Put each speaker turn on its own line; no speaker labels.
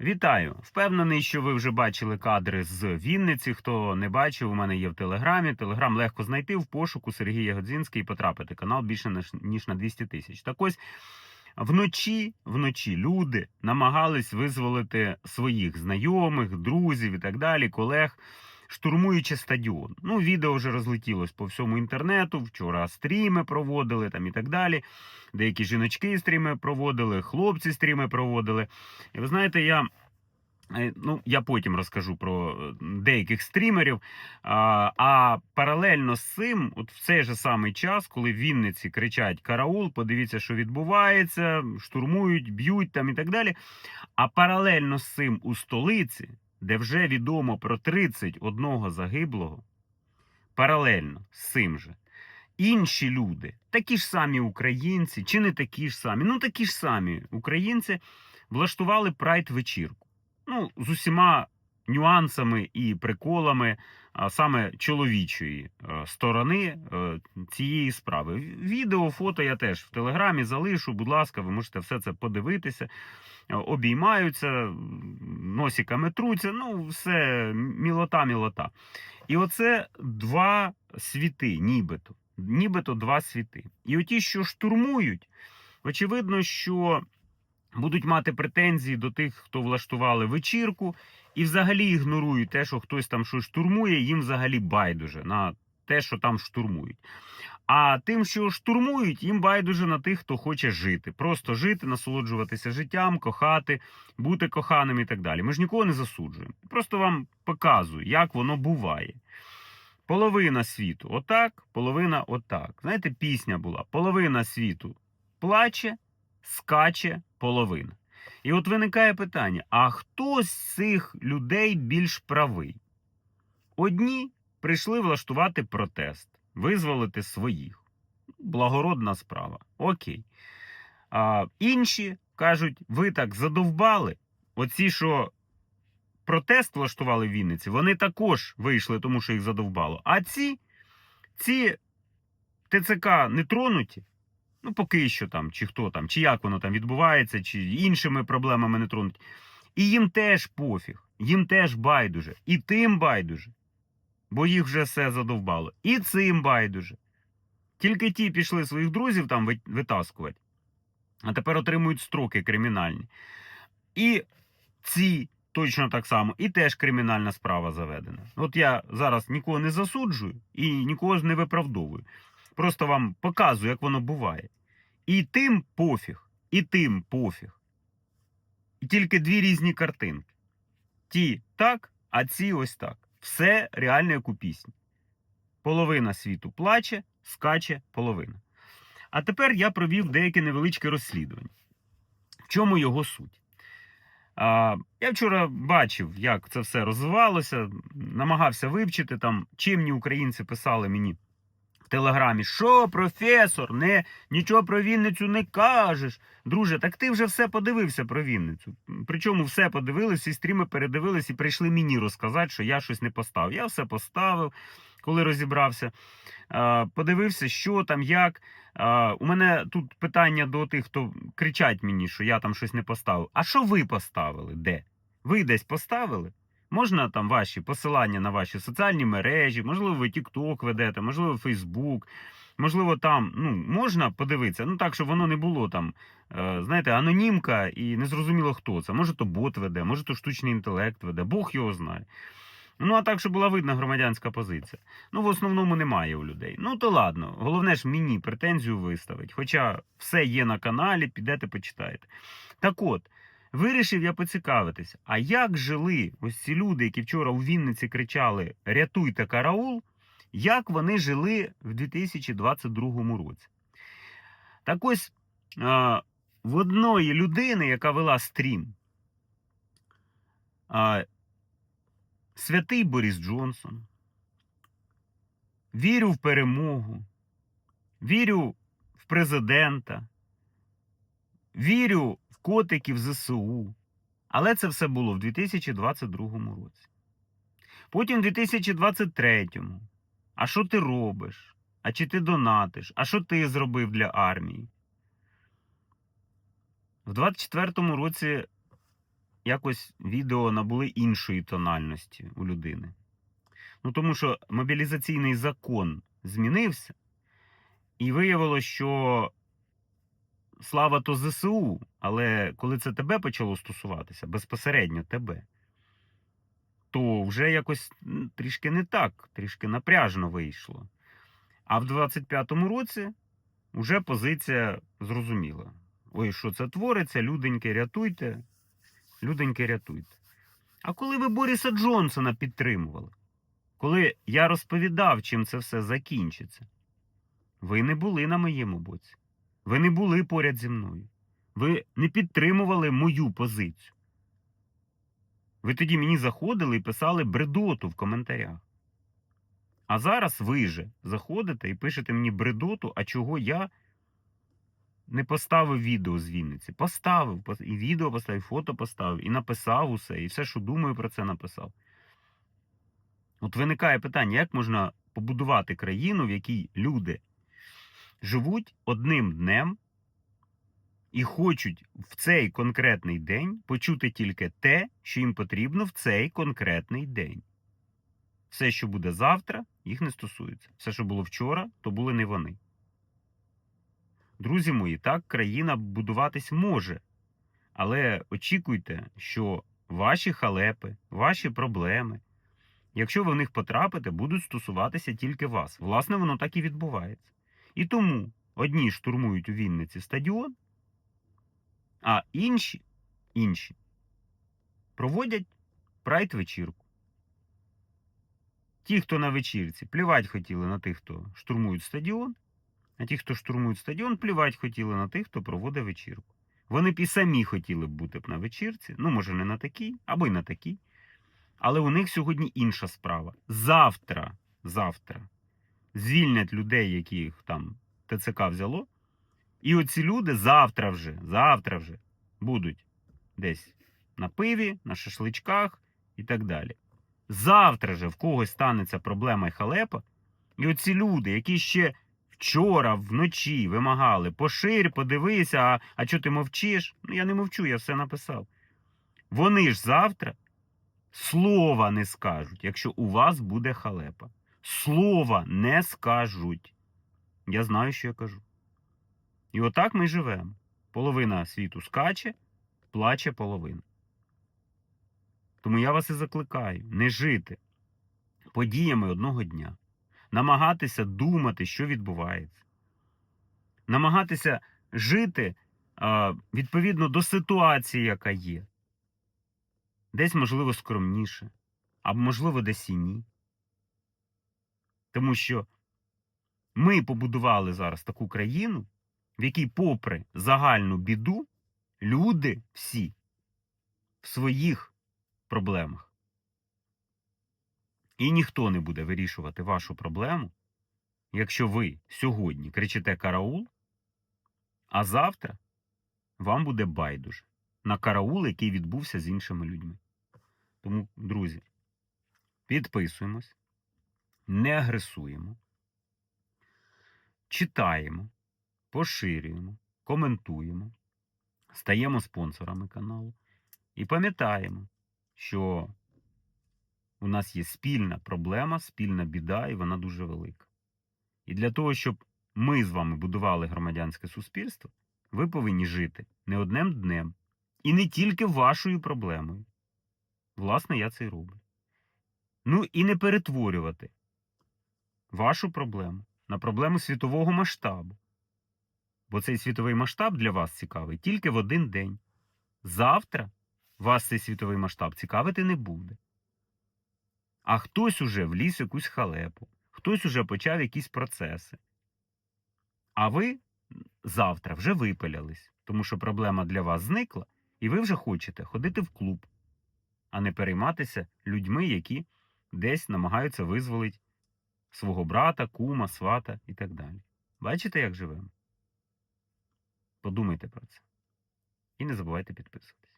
Вітаю! Впевнений, що ви вже бачили кадри з Вінниці. Хто не бачив, у мене є в Телеграмі. Телеграм легко знайти в пошуку Сергія Годзінський і потрапити. Канал більше ніж- на 200 тисяч. Так ось вночі, вночі люди намагались визволити своїх знайомих, друзів і так далі, колег, штурмуючи стадіон. Ну, відео вже розлетілось по всьому інтернету. Вчора стріми проводили там і так далі. Деякі жіночки стріми проводили, хлопці стріми проводили. І ви знаєте, я. е, Ну, я потім розкажу про е, деяких стрімерів. А, а паралельно з цим, от в цей же самий час, коли в Вінниці кричать Караул, подивіться, що відбувається, штурмують, б'ють там і так далі. А паралельно з цим у столиці, де вже відомо про 31 загиблого, паралельно з цим же, інші люди, такі ж самі українці, чи не такі ж самі, ну такі ж самі українці, влаштували прайд вечірку. Ну, з усіма нюансами і приколами, саме чоловічої е, сторони е, цієї справи. Відео, фото я теж в телеграмі залишу. Будь ласка, ви можете все це подивитися. Е, Обіймаються, носиками труться, ну, все мілота, мілота. І оце два світи, нібито. Нібито два світи. І оті, що штурмують, очевидно, що будуть мати претензії до тих, хто влаштували вечірку, і взагалі ігнорують те, що хтось там щось штурмує, їм взагалі байдуже на те, що там штурмують. А тим, що штурмують, їм байдуже на тих, хто хоче жити. Просто жити, насолоджуватися життям, кохати, бути коханим і так далі. Ми ж нікого не засуджуємо. Просто вам показую, як воно буває. Половина світу отак, половина отак. Знаєте, пісня була: половина світу плаче, скаче половина. І от виникає питання: а хто з цих людей більш правий? Одні прийшли влаштувати протест, визволити своїх. Благородна справа. Окей. А інші кажуть, ви так задовбали. Оці, що протест влаштували в Вінниці, вони також вийшли, тому що їх задовбало. А ці, ці ТЦК не тронуті, ну поки що там, чи хто там, чи як воно там відбувається, чи іншими проблемами не тронуть. І їм теж пофіг, їм теж байдуже, і тим байдуже, бо їх вже все задовбало, і цим байдуже. Тільки ті пішли своїх друзів там витаскувати, а тепер отримують строки кримінальні. І ці точно так само, і теж кримінальна справа заведена. От я зараз нікого не засуджую і нікого не виправдовую. Просто вам показую, як воно буває. І тим пофіг, і тим пофіг. І тільки дві різні картинки. Ті так, а ці ось так. Все реально як у пісні. Половина світу плаче, скаче половина. А тепер я провів деяке невеличке розслідування. В чому його суть? А, я вчора бачив, як це все розвивалося, намагався вивчити там, чимні українці писали мені в телеграмі, що професор, не, нічого про Вінницю не кажеш. Друже, так ти вже все подивився про Вінницю. Причому все подивилися, всі стріми передивились і прийшли мені розказати, що я щось не поставив. Я все поставив, коли розібрався. Подивився, що там, як. У мене тут питання до тих, хто кричать мені, що я там щось не поставив. А що ви поставили? Де? Ви десь поставили? Можна там ваші посилання на ваші соціальні мережі, можливо, ви TikTok ведете, можливо, Facebook, можливо, там ну, можна подивитися, ну так, щоб воно не було там, е, знаєте, анонімка і незрозуміло, хто це. Може, то бот веде, може, то штучний інтелект веде, Бог його знає. Ну, а так, щоб була видна громадянська позиція. Ну, в основному немає у людей. Ну, то ладно. Головне ж мені претензію виставить. Хоча все є на каналі, підете почитаєте. Так от, вирішив я поцікавитися, а як жили ось ці люди, які вчора у Вінниці кричали Рятуйте караул, як вони жили в 2022 році? Так ось в одної людини, яка вела стрім, святий Борис Джонсон. Вірю в перемогу. Вірю в президента. Вірю в котиків ЗСУ. Але це все було в 2022 році. Потім в 2023. А що ти робиш? А чи ти донатиш? А що ти зробив для армії? В 24-му році якось відео набули іншої тональності у людини. Ну, тому що мобілізаційний закон змінився, і виявилося, що слава то ЗСУ, але коли це тебе почало стосуватися, безпосередньо тебе, то вже якось трішки не так, трішки напряжно вийшло. А в 25-му році вже позиція зрозуміла. Ой, що це твориться, люденьки, рятуйте, люденьки, рятуйте. А коли ви Боріса Джонсона підтримували, коли я розповідав, чим це все закінчиться, ви не були на моєму боці. Ви не були поряд зі мною. Ви не підтримували мою позицію. Ви тоді мені заходили і писали бредоту в коментарях. А зараз ви же заходите і пишете мені бредоту, а чого я не поставив відео з Вінниці. Поставив, і відео поставив, і фото поставив, і написав усе, і все, що думаю про це, написав. От виникає питання, як можна побудувати країну, в якій люди живуть одним днем і хочуть в цей конкретний день почути тільки те, що їм потрібно в цей конкретний день. Все, що буде завтра, їх не стосується. Все, що було вчора, то були не вони. Друзі мої, так країна будуватись може. Але очікуйте, що ваші халепи, ваші проблеми, якщо ви в них потрапите, будуть стосуватися тільки вас. Власне, воно так і відбувається. І тому одні штурмують у Вінниці стадіон, а інші, інші проводять прайд-вечірку. Ті, хто на вечірці, плівать хотіли на тих, хто штурмують стадіон, а ті, хто штурмують стадіон, плівать хотіли на тих, хто проводить вечірку. Вони б і самі хотіли б бути б на вечірці, ну, може, не на такій, або й на такій. Але у них сьогодні інша справа. Завтра, завтра звільнять людей, яких там ТЦК взяло. І оці люди завтра вже, завтра вже будуть десь на пиві, на шашличках і так далі. Завтра же в когось станеться проблема і халепа, і оці люди, які ще вчора вночі вимагали поширь, подивися, а, а чого ти мовчиш? Ну я не мовчу, я все написав. Вони ж завтра слова не скажуть, якщо у вас буде халепа. Слова не скажуть. Я знаю, що я кажу. І отак ми живемо. Половина світу скаче, плаче половина. Тому я вас і закликаю не жити подіями одного дня, намагатися думати, що відбувається, намагатися жити а, відповідно до ситуації, яка є. Десь, можливо, скромніше, а можливо, десь і ні. Тому що ми побудували зараз таку країну, в якій, попри загальну біду, люди всі в своїх проблемах. І ніхто не буде вирішувати вашу проблему, якщо ви сьогодні кричите караул, а завтра вам буде байдуже на караул, який відбувся з іншими людьми. Тому, друзі, підписуємось, не агресуємо, читаємо, поширюємо, коментуємо, стаємо спонсорами каналу і пам'ятаємо, що у нас є спільна проблема, спільна біда, і вона дуже велика. І для того, щоб ми з вами будували громадянське суспільство, ви повинні жити не одним днем і не тільки вашою проблемою. Власне, я це й роблю. Ну і не перетворювати вашу проблему на проблему світового масштабу. Бо цей світовий масштаб для вас цікавий тільки в один день. Завтра вас цей світовий масштаб цікавити не буде. А хтось уже вліз якусь халепу, хтось уже почав якісь процеси. А ви завтра вже випилялись, тому що проблема для вас зникла, і ви вже хочете ходити в клуб, а не перейматися людьми, які десь намагаються визволити свого брата, кума, свата і так далі. Бачите, як живемо? Подумайте про це. І не забувайте підписуватись.